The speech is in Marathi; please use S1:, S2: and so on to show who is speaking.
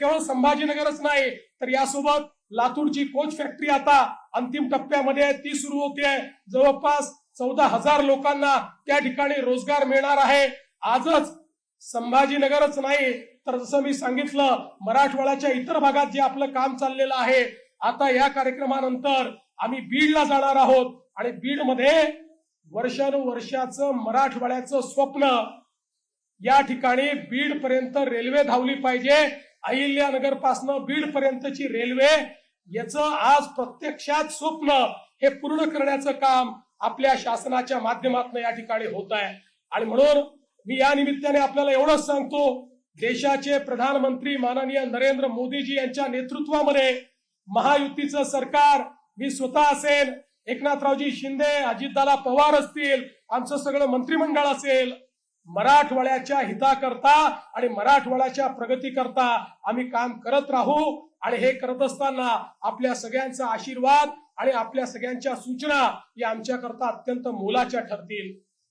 S1: केवळ संभाजीनगरच नाही तर यासोबत लातूरची कोच फॅक्टरी आता अंतिम टप्प्यामध्ये ती सुरू होते जवळपास चौदा हजार लोकांना त्या ठिकाणी रोजगार मिळणार आहे. आजच संभाजीनगरच नाही तर जसं मी सांगितलं मराठवाड्याच्या इतर भागात जे आपलं काम चाललेलं आहे आता या कार्यक्रमानंतर आम्ही बीडला जाणार आहोत. आणि बीडमध्ये वर्षानुवर्षाचं मराठवाड्याचं स्वप्न या ठिकाणी बीड पर्यंत रेल्वे धावली पाहिजे. अहिल्यानगर पासनं बीड पर्यंतची रेल्वे याचं आज प्रत्यक्षात स्वप्न हे पूर्ण करण्याचं काम आपल्या शासनाच्या माध्यमातून या ठिकाणी होत आहे. आणि म्हणून मी या निमित्ताने आपल्याला एवढंच सांगतो देशाचे प्रधानमंत्री माननीय नरेंद्र मोदीजी यांच्या नेतृत्वामध्ये महायुतीचं सरकार मी स्वतः असेल एकनाथरावजी शिंदे अजितदादा पवार असतील आमचं सगळं मंत्रिमंडळ असेल मराठवाड्याच्या हिताकरता आणि मराठवाड्याच्या प्रगतीकरता आम्ही काम करत राहू आणि हे करत असताना आपल्या सगळ्यांचा आशीर्वाद आणि आपल्या सगळ्यांच्या सूचना या आमच्याकरता अत्यंत मोलाच्या ठरतील.